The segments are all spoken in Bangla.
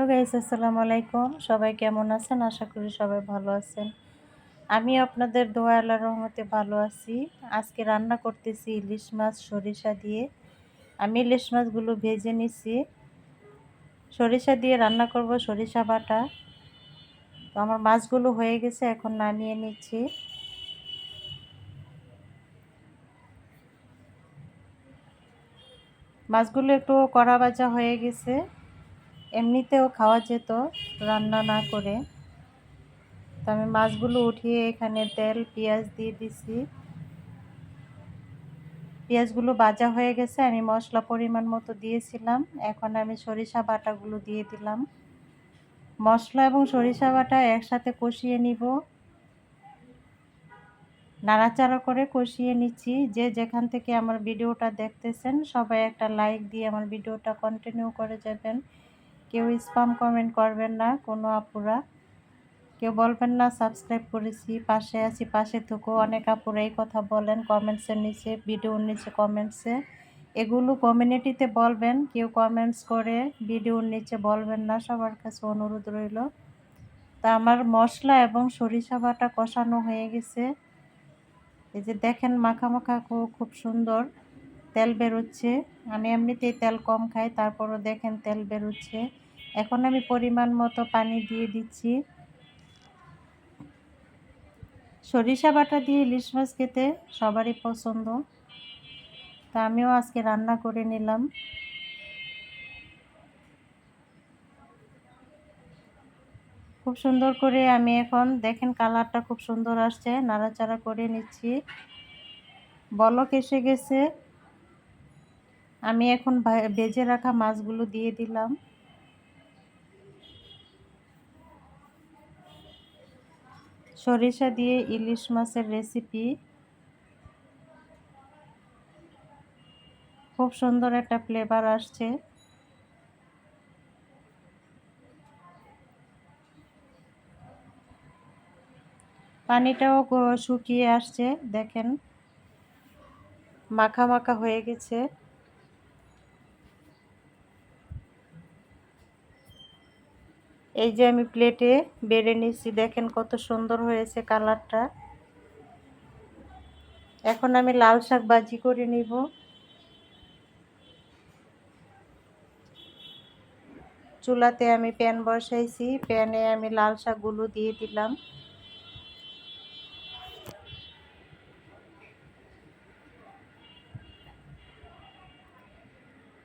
হ্যালো গাইস, আসসালামু আলাইকুম। সবাই কেমন আছেন? আশা করি সবাই ভালো আছেন। আমি আপনাদের দোয়া আল্লাহ রহমতে ভালো আছি। আজকে রান্না করতেছি ইলিশ মাছ, সরিষা দিয়ে। আমি ইলিশ মাছগুলো ভেজে নিছি। সরিষা দিয়ে রান্না করব সরিষা বাটা। তো আমার মাছগুলো হয়ে গেছে, এখন নামিয়ে নিচ্ছি। মাছগুলো একটু কড়া ভাজা হয়ে গেছে। এমনিতেও খাওয়া যেত, রান্না না করে। তো আমি মাছগুলো উঠিয়ে এখানে তেল, পেঁয়াজ দিয়ে দিছি। পেঁয়াজগুলো ভাজা হয়ে গেছে, আমি মশলা পরিমাণ মতো দিয়েছিলাম। এখন আমি সরিষা বাটাগুলো দিয়ে দিলাম। মশলা এবং সরিষা বাটা একসাথে কষিয়ে নিব। নাড়াচাড়া করে কষিয়ে নিচ্ছি। যে যেখান থেকে আমার ভিডিওটা দেখতেছেন, সবাই একটা লাইক দিয়ে আমার ভিডিওটা কন্টিনিউ করে যাবেন। কেউ স্পাম কমেন্ট করবেন না, কোনো আপুরা। কেউ বলবেন না, সাবস্ক্রাইব করেছি, পাশে আছি, পাশে থেকেও অনেক আপুরা এই কথা বলেন কমেন্টসের নিচে, ভিডিওর নিচে, কমেন্টসে। এগুলো কমিউনিটিতে বলবেন, কেউ কমেন্টস করে ভিডিওর নিচে বলবেন না, সবার কাছে অনুরোধ রইল। তা আমার মশলা এবং সরিষা বাটা কষানো হয়ে গেছে। এই যে দেখেন মাখা মাখা খুব সুন্দর। তেল বেরোচ্ছে। আমি এমনিতেই তেল কম খাই, তারপরও দেখেন তেল বেরোচ্ছে। এখন আমি পরিমাণ মতো পানি দিয়ে দিচ্ছি। সরিষা বাটা দিয়ে ইলিশ মাছ খেতে সবারই পছন্দ। তা আমিও আজকে রান্না করে নিলাম। খুব সুন্দর করে আমি এখন দেখেন কালারটা খুব সুন্দর আসছে, নাড়াচাড়া করে নিচ্ছি। বলক এসে গেছে। আমি এখন বেজে রাখা মাছগুলো দিয়ে দিলাম। সরিষা দিয়ে ইলিশ মাছের রেসিপি। খুব সুন্দর একটা ফ্লেভার আসছে। পানিটাও শুকিয়ে আসছে, দেখেন। মাখা মাখা হয়ে গেছে। এই যে আমি প্লেটে বেড়ে নিচ্ছি দেখেন কত সুন্দর হয়েছে কালারটা এখন আমি লাল শাক বাজি করে নিব। চুলাতে আমি প্যান বসাইছি প্যানে আমি লাল শাকগুলো দিয়ে দিলাম।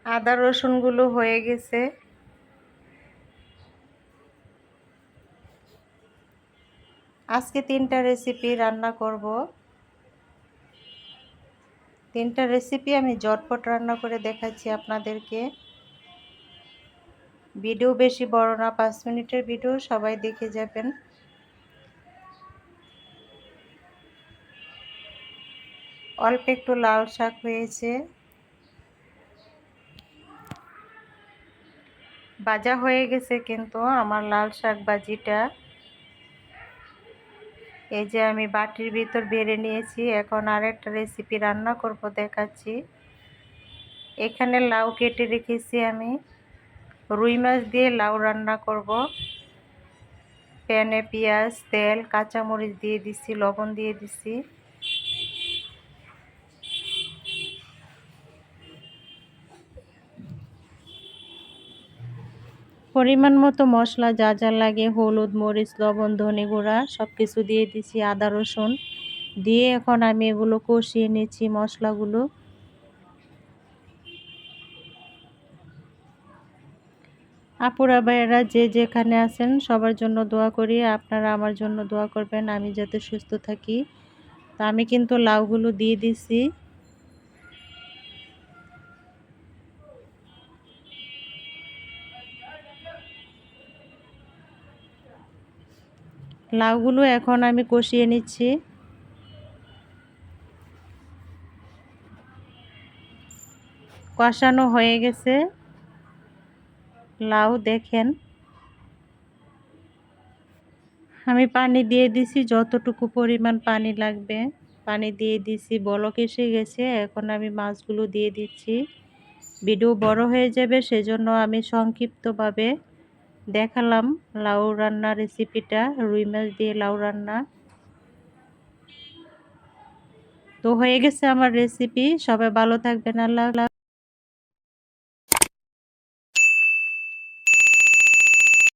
আদা রসুনগুলো হয়ে গেছে। আজকে তিনটা রেসিপি রান্না করব। তিনটা রেসিপি আমি জটপট রান্না করে দেখাচ্ছি আপনাদেরকে। ভিডিও বেশি বড় না, পাঁচ মিনিটের ভিডিও, সবাই দেখে যাবেন। অল্প একটু লাল শাক হয়েছে। ভাজা হয়ে গেছে কিন্তু আমার লাল শাক ভাজিটা। এই যে আমি বাটির ভিতর বেড়ে নিয়েছি, এখন আরেকটা রেসিপি রান্না করব দেখাচ্ছি। এখানে লাউ কেটে রেখেছি আমি। রুই মাছ দিয়ে লাউ রান্না করব। প্যানে পেঁয়াজ, তেল, কাঁচামরিচ দিয়ে দিছি, লবণ দিয়ে দিছি। পরিমাণ মতো মশলা, যা যা লাগে, হলুদ, মরিচ, লবণ, ধনে গুঁড়া সব কিছু দিয়ে দিছি আদা, রসুন। দিয়ে এখন আমি এগুলো কষিয়ে নিচ্ছি মশলাগুলো। আপুরা, ভাইয়েরা, যে যেখানে আছেন, সবার জন্য দোয়া করি। আপনারা আমার জন্য দোয়া করবেন, আমি যাতে সুস্থ থাকি। তা আমি কিন্তু লাউগুলো দিয়ে দিছি। লাউগুলো এখন আমি কষিয়ে নিচ্ছি। কষানো হয়ে গেছে। লাউ দেখেন। আমি পানি দিয়ে দিছি, যতটুকু পরিমাণ পানি লাগবে। পানি দিয়ে দিছি, বলক এসে গেছে। এখন আমি মাছগুলো দিয়ে দিচ্ছি। ভিডিও বড় হয়ে যাবে, সেজন্য আমি সংক্ষিপ্তভাবে দেখালাম লাউ রান্না রেসিপিটা রুই মাছ দিয়ে লাউ রান্না। তো হয়ে গেছে আমার রেসিপি সবাই ভালো থাকবেন, আল্লাহ